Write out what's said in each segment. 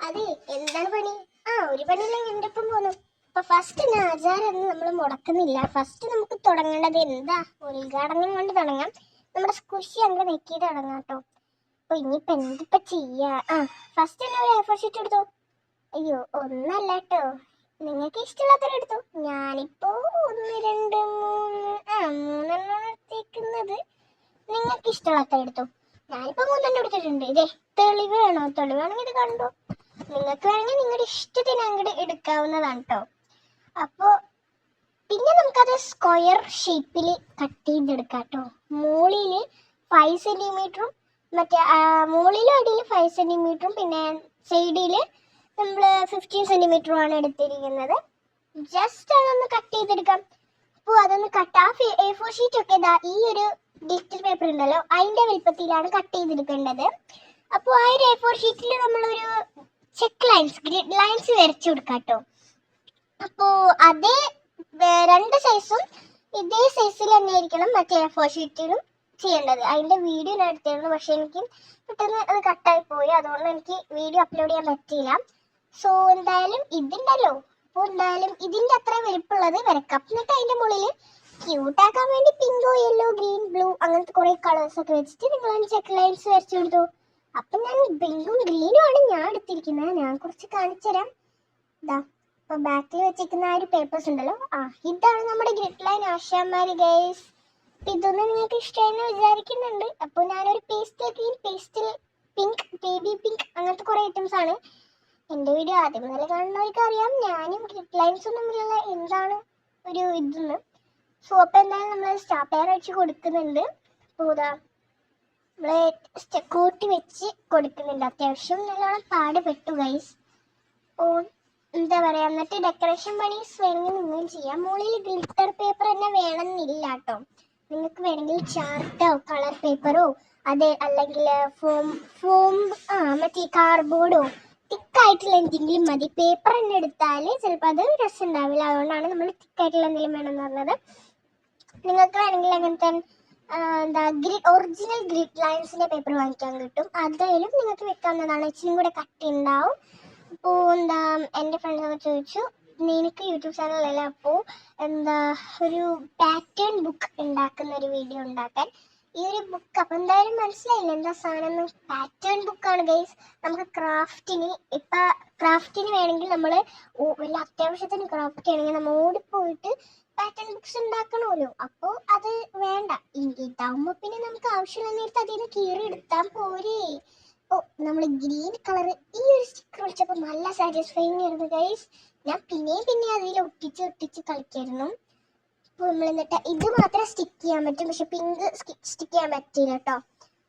അതെ എന്താണ് പണി? ആ ഒരു പണിയില്ല എന്റെ ഒപ്പം പോന്നു. അപ്പൊ ഫസ്റ്റ് ആചാരം ഒന്നും നമ്മൾ മുടക്കുന്നില്ല. ഫസ്റ്റ് നമുക്ക് തുടങ്ങേണ്ടത് എന്താ? ഉദ്ഘാടനം കൊണ്ട് തുടങ്ങാം. നമ്മുടെ സ്കുഷി അങ്ങ് നെക്കി തുടങ്ങാം കേട്ടോ. അപ്പൊ ഇനിയിപ്പൊ എന്തിപ്പോ ചെയ്യാ? ആ ഫസ്റ്റ് തന്നെ ഒരു എഫർ ഷീറ്റ് എടുത്തു? അയ്യോ ഒന്നല്ല കേട്ടോ. നിങ്ങൾക്ക് ഇഷ്ടമുള്ളത്ര എടുത്തു? ഞാനിപ്പോ ഒന്ന് രണ്ട് മൂന്ന് ആ മൂന്നെണ്ണം എടുത്തേക്കുന്നത് നിങ്ങൾക്ക് ഇഷ്ടമുള്ളത്ര എടുത്തു? ഞാനിപ്പോ മൂന്നെണ്ണം എടുത്തിട്ടുണ്ട്. ഇതേ തെളിവ് വേണോ? തെളിവ് വേണമെങ്കിൽ ഇത് കണ്ടോ നിങ്ങൾക്ക് വേണമെങ്കിൽ നിങ്ങളുടെ ഇഷ്ടത്തിന് അങ്ങോട്ട് എടുക്കാവുന്നതാണ് കേട്ടോ അപ്പോ പിന്നെ നമുക്കത് സ്ക്വയർ ഷേപ്പിൽ കട്ട് ചെയ്തെടുക്കാം കേട്ടോ മുകളിൽ ഫൈവ് സെന്റിമീറ്ററും മറ്റേ മുകളിലും അടിയിൽ ഫൈവ് സെന്റിമീറ്ററും പിന്നെ സൈഡിൽ നമ്മൾ ഫിഫ്റ്റീൻ സെന്റിമീറ്ററും ആണ് എടുത്തിരിക്കുന്നത്. ജസ്റ്റ് അതൊന്ന് കട്ട് ചെയ്തെടുക്കാം. അപ്പോൾ അതൊന്ന് കട്ട് ആ എ ഫോർ ഷീറ്റ് ഒക്കെ ഇതാ ഈ ഒരു ഡിജിറ്റൽ പേപ്പർ ഉണ്ടല്ലോ അതിന്റെ വലുപ്പത്തിലാണ് കട്ട് ചെയ്തെടുക്കേണ്ടത്. അപ്പോൾ ആ ഒരു എ ഫോർ ഷീറ്റിൽ നമ്മളൊരു ചെക്ക് ലൈൻസ് ഗ്രിഡ് ലൈൻസ് വരച്ചു കൊടുക്കാം കേട്ടോ അതേ രണ്ട് സൈസും ഇതേ സൈസിൽ തന്നെ ആയിരിക്കണം മറ്റേ ഫോർ ഷീറ്റിലും ചെയ്യേണ്ടത്. അതിന്റെ വീഡിയോ ഞാൻ എടുത്തിരുന്നു പക്ഷെ എനിക്ക് പെട്ടെന്ന് അത് കട്ടായി പോയി. അതുകൊണ്ട് എനിക്ക് വീഡിയോ അപ്ലോഡ് ചെയ്യാൻ പറ്റിയില്ല. സോ എന്തായാലും ഇതുണ്ടല്ലോ. അപ്പോൾ എന്തായാലും ഇതിന്റെ അത്ര വലിപ്പമുള്ളത് വരക്കാം. എന്നിട്ട് അതിന്റെ മുകളിൽ ക്യൂട്ടാക്കാൻ വേണ്ടി പിങ്കോ യെല്ലോ ഗ്രീൻ ബ്ലൂ അങ്ങനത്തെ കുറേ കളേഴ്സ് ഒക്കെ വെച്ചിട്ട് നിങ്ങൾ ചെക്ക് ലൈൻസ് വരച്ചു കൊടുത്തു. അപ്പം ഞാൻ ബ്ലൂ ഗ്രീനും ആണ് ഞാൻ എടുത്തിരിക്കുന്നത്. ഞാൻ കുറച്ച് കാണിച്ചു തരാം ഇതാ ഇപ്പൊ ബാക്കിൽ വെച്ചിരിക്കുന്ന ആ ഒരു പേപ്പേഴ്സ് ഉണ്ടല്ലോ. ആ ഇതാണ് നമ്മുടെ ഗ്രിഡ് ലൈൻ ആശാമാര് ഗൈസ് ഇതൊന്നും നിങ്ങൾക്ക് ഇഷ്ടമായെന്ന് വിചാരിക്കുന്നുണ്ട്. അപ്പൊ ഞാനൊരു pastel green pastel pink baby pink അങ്ങനത്തെ കുറെ ഐറ്റംസ് ആണ് എന്റെ വീഡിയോ. ആദ്യം മുതൽ കാണുന്നവർക്ക് അറിയാം ഞാനും ഗ്രിഡ് ലൈൻസ് തമ്മിലുള്ള എന്താണ് ഒരു ഇതെന്ന്. സോപ്പ് എന്തായാലും നമ്മൾ സ്റ്റാപ്പയർ വെച്ച് കൊടുക്കുന്നുണ്ട്. അപ്പോൾ കൂട്ടി വെച്ച് കൊടുക്കുന്നുണ്ട്. അത്യാവശ്യം നല്ലോണം പാടുപെട്ടു ഗൈസ് ഓ എന്താ പറയാ എന്നിട്ട് ഡെക്കറേഷൻ പണി സ്വയം നിന്നും ചെയ്യാം. മുകളിൽ ഗ്ലിറ്റർ പേപ്പർ തന്നെ വേണമെന്നില്ല കേട്ടോ. നിങ്ങൾക്ക് വേണമെങ്കിൽ ചാർട്ടോ കളർ പേപ്പറോ അതെ അല്ലെങ്കിൽ ഫോം ഫോം ആ മറ്റേ കാർഡ്ബോർഡോ തിക്കായിട്ടുള്ള എന്തെങ്കിലും മതി. പേപ്പർ തന്നെ എടുത്താൽ ചിലപ്പോൾ അത് രസം ഉണ്ടാവില്ല അതുകൊണ്ടാണ് നമ്മൾ തിക്കായിട്ടുള്ള എന്തെങ്കിലും വേണമെന്ന് പറഞ്ഞത്. നിങ്ങൾക്ക് വേണമെങ്കിൽ അങ്ങനത്തെ എന്താ ഗ്രിഡ് ഒറിജിനൽ ഗ്രിഡ് ലൈൻസിന്റെ പേപ്പർ വാങ്ങിക്കാൻ കിട്ടും. അതിലും നിങ്ങൾക്ക് വെക്കാവുന്നതാണ് ഇച്ചിരി കൂടെ കട്ടി ഉണ്ടാവും അപ്പോൾ എന്താ എന്റെ ഫ്രണ്ട്സൊക്കെ ചോദിച്ചു നിനക്ക് യൂട്യൂബ് ചാനലല്ല അപ്പോൾ എന്താ ഒരു പാറ്റേൺ ബുക്ക് ഉണ്ടാക്കുന്ന ഒരു വീഡിയോ ഉണ്ടാക്കാൻ ഈ ഒരു ബുക്ക് അപ്പം എന്തായാലും മനസ്സിലായില്ല എന്താ സാധനം പാറ്റേൺ ബുക്കാണ് ഗൈസ് നമുക്ക് ക്രാഫ്റ്റിന് ഇപ്പം ക്രാഫ്റ്റിന് വേണമെങ്കിൽ നമ്മൾ വല്ല അത്യാവശ്യത്തിന് ക്രാഫ്റ്റ് ചെയ്യണമെങ്കിൽ നമ്മൾ ഓടിപ്പോയിട്ട് പാറ്റേൺ ബുക്സ് ഉണ്ടാക്കണമല്ലോ. അപ്പോ അത് വേണ്ട. ഇതാവുമ്പോ പിന്നെ നമുക്ക് ആവശ്യമുള്ള നേരത്തെ അതിൽ നിന്ന് കീറി എടുത്താൽ പോരേ. ഓ നമ്മൾ ഗ്രീൻ കളർ ഈ ഒരു സ്റ്റിക്കർ വിളിച്ചപ്പോൾ നല്ല സാറ്റിസ്ഫൈങ് ആയിരുന്നു ഗൈസ് ഞാൻ പിന്നെയും പിന്നെ അതിൽ ഒട്ടിച്ച് ഒട്ടിച്ച് കളിക്കായിരുന്നു. അപ്പോൾ നമ്മൾ എന്നിട്ട് ഇത് മാത്രം സ്റ്റിക്ക് ചെയ്യാൻ പറ്റും. പക്ഷെ പിങ്ക് സ്റ്റിക്ക് ചെയ്യാൻ പറ്റില്ല കേട്ടോ.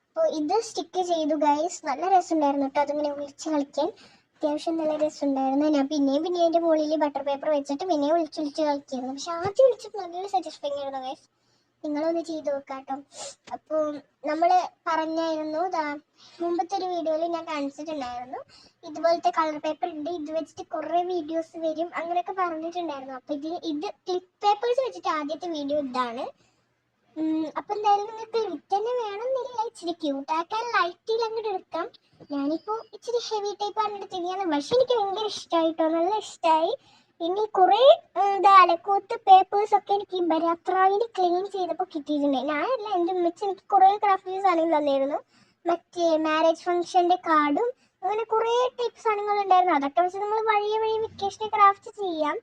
അപ്പോൾ ഇത് സ്റ്റിക്ക് ചെയ്തു ഗൈസ് നല്ല രസമുണ്ടായിരുന്നു കേട്ടോ. അതിങ്ങനെ വിളിച്ച് കളിക്കാൻ. അത്യാവശ്യം നല്ല രസമുണ്ടായിരുന്നു ഞാൻ പിന്നെയും പിന്നെ അതിന്റെ മുകളിൽ ബട്ടർ പേപ്പർ വെച്ചിട്ട് പിന്നെയും വിളിച്ച് വിളിച്ച് കളിക്കായിരുന്നു പക്ഷെ ആദ്യം വിളിച്ചപ്പോൾ നല്ല സാറ്റിസ്ഫൈങ് ആയിരുന്നു ഗൈസ് നിങ്ങളൊന്ന് ചെയ്ത് നോക്കാട്ടോ. കേട്ടോ അപ്പോൾ നമ്മൾ പറഞ്ഞായിരുന്നു മുമ്പത്തെ ഒരു വീഡിയോയിൽ ഞാൻ കാണിച്ചിട്ടുണ്ടായിരുന്നു. ഇതുപോലത്തെ കളർ പേപ്പർ ഉണ്ട്. ഇത് വെച്ചിട്ട് കുറേ വീഡിയോസ് വരും. അങ്ങനെയൊക്കെ പറഞ്ഞിട്ടുണ്ടായിരുന്നു. അപ്പോൾ ഇത് ഇത് ക്ലിപ്പ് പേപ്പേഴ്സ് വെച്ചിട്ട് ആദ്യത്തെ വീഡിയോ ഇതാണ്. അപ്പൊ എന്തായാലും നിങ്ങൾക്ക് ക്ലിപ്പ് തന്നെ വേണമെന്നില്ല. ഇച്ചിരി ക്യൂട്ടാക്കാൻ ലൈറ്റിൽ അങ്ങോട്ട് എടുക്കാം. ഞാനിപ്പോൾ ഇച്ചിരി ഹെവി ടൈപ്പാണ് എടുത്തിരിക്കുന്നത് പക്ഷെ എനിക്ക് ഭയങ്കര ഇഷ്ടമായിട്ടോ നല്ല ഇഷ്ടമായി ഇനി കുറേ എന്താ അലക്കൂത്ത് പേപ്പേഴ്സ് ഒക്കെ എനിക്ക് ബരാത്രാവിൽ ക്ലീൻ ചെയ്തപ്പോൾ കിട്ടിയിട്ടുണ്ട്. ഞാനല്ല എന്റെ ഉമ്മച്ച എനിക്ക് കുറേ ക്രാഫ്റ്റ് സാധനങ്ങൾ തന്നിരുന്നു. മറ്റേ മാരേജ് ഫംഗ്ഷന്റെ കാർഡും അങ്ങനെ കുറേ ടൈപ്പ് സാധനങ്ങൾ ഉണ്ടായിരുന്നു അതൊക്കെ വെച്ച് നമ്മൾ വഴിയെ വഴി വെക്കേഷനെ ക്രാഫ്റ്റ് ചെയ്യാം.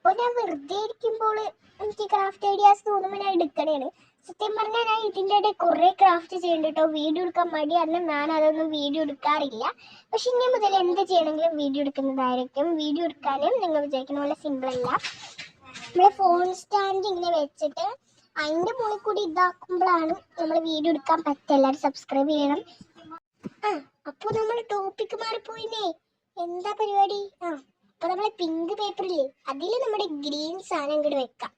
ഇപ്പോൾ ഞാൻ വെറുതെ ഇരിക്കുമ്പോൾ എനിക്ക് ക്രാഫ്റ്റ് ഐഡിയാസ് തോന്നുമ്പോൾ ഞാൻ എടുക്കണേണ്. സത്യം പറഞ്ഞാൽ ഞാൻ ഇതിന്റെ ഇടയിൽ കുറേ ക്രാഫ്റ്റ് ചെയ്യുന്നുണ്ട് കേട്ടോ വീഡിയോ എടുക്കാൻ മടി. കാരണം ഞാൻ അതൊന്നും വീഡിയോ എടുക്കാറില്ല. പക്ഷെ ഇനി മുതൽ എന്ത് ചെയ്യണമെങ്കിലും വീഡിയോ എടുക്കുന്നതായിരിക്കും. വീഡിയോ എടുക്കാനും നിങ്ങൾ വിചാരിക്കുന്ന പോലെ സിമ്പിൾ അല്ല. നമ്മൾ ഫോൺ സ്റ്റാൻഡ് ഇങ്ങനെ വെച്ചിട്ട് അതിന്റെ മുകളിൽ കൂടി ഇതാക്കുമ്പോഴാണ് നമ്മൾ വീഡിയോ എടുക്കാൻ പറ്റുക. എല്ലാവരും സബ്സ്ക്രൈബ് ചെയ്യണം. ആ അപ്പോൾ നമ്മൾ ടോപ്പിക്ക് മാറിപ്പോയില്ലേ? എന്താ പരിപാടി? ആ. അപ്പോൾ നമ്മൾ പിങ്ക് പേപ്പറില്ലേ അതിൽ നമ്മുടെ ഗ്രീൻ സാധനം ഇങ്ങോട്ട് വെക്കാം.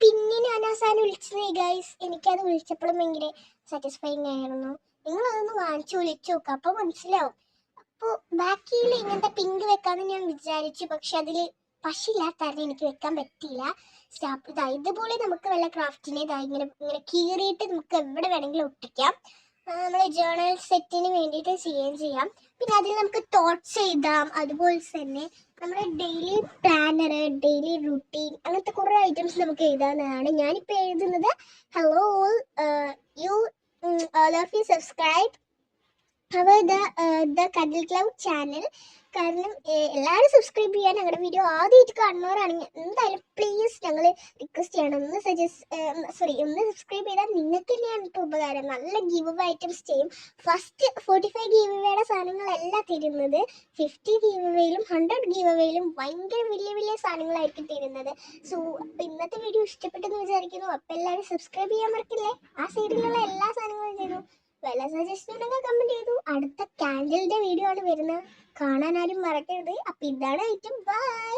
പിന്നെ ഞാൻ ആ സാധനം വിളിച്ചത് ഗൈസ് എനിക്കത് വിളിച്ചപ്പോഴും ഭയങ്കര സാറ്റിസ്ഫൈങ് ആയിരുന്നു. നിങ്ങൾ അതൊന്ന് വാങ്ങിച്ചു വിളിച്ചു നോക്കുക അപ്പൊ മനസ്സിലാവും. അപ്പോൾ ബാക്കിയിൽ ഇങ്ങനത്തെ പിങ്ക് വെക്കാന്ന് ഞാൻ വിചാരിച്ചു പക്ഷെ അതിൽ പശില്ലാത്ത എനിക്ക് വെക്കാൻ പറ്റിയില്ല. സ്റ്റാപ്പ് ഇതാ ഇതുപോലെ നമുക്ക് വല്ല ക്രാഫ്റ്റിനെ ഇതാ ഇങ്ങനെ ഇങ്ങനെ കീറിയിട്ട് നമുക്ക് എവിടെ വേണമെങ്കിലും ഒട്ടിക്കാം. നമ്മൾ ജേണൽ സെറ്റിന് വേണ്ടിയിട്ട് ചെയ്യുകയും ചെയ്യാം. പിന്നെ അതിൽ നമുക്ക് തോട്ട്സ് എഴുതാം. അതുപോലെ തന്നെ നമ്മുടെ ഡെയിലി പ്ലാനർ ഡെയിലി റുട്ടീൻ അങ്ങനത്തെ കുറേ ഐറ്റംസ് നമുക്ക് എഴുതാവുന്നതാണ് ഞാനിപ്പോൾ എഴുതുന്നത്. Hello you all of you subscribe our the the Kadal cloud channel കാരണം എല്ലാവരും സബ്സ്ക്രൈബ് ചെയ്യാൻ ഞങ്ങളുടെ വീഡിയോ ആദ്യമായിട്ട് കാണുന്നവരാണെങ്കിൽ എന്തായാലും പ്ലീസ് ഞങ്ങൾ റിക്വസ്റ്റ് ചെയ്യണം. ഒന്ന് സജസ്റ്റ് സോറി ഒന്ന് സബ്സ്ക്രൈബ് ചെയ്താൽ നിങ്ങൾക്ക് തന്നെയാണ് ഇപ്പോൾ ഉപകാരം. നല്ല ഗീവ് ഐറ്റംസ് ചെയ്യും. ഫസ്റ്റ് ഫോർട്ടി ഫൈവ് ഗീവ് അവയുടെ സാധനങ്ങളല്ല തരുന്നത്. ഫിഫ്റ്റി ഗീവ് വേയിലും ഹൺഡ്രഡ് ഗീവ് വേയിലും ഭയങ്കര വലിയ വലിയ സാധനങ്ങളായിരിക്കും തരുന്നത്. സോ അപ്പം ഇന്നത്തെ വീഡിയോ ഇഷ്ടപ്പെട്ടെന്ന് വിചാരിക്കുന്നു. അപ്പം എല്ലാവരും സബ്സ്ക്രൈബ് ചെയ്യാൻ മറക്കില്ലേ? ആ സൈഡിലുള്ള എല്ലാ സാധനങ്ങളും ചെയ്തു. വല്ല സജഷൻ ഉണ്ടെങ്കിൽ കമന്റ് ചെയ്തു. അടുത്ത കാൻഡിലിന്റെ വീഡിയോ ആണ് വരുന്നത്. കാണാൻ ആരും മറക്കരുത്. അപ്പൊ ഇതാണ് ഐറ്റം ബൈ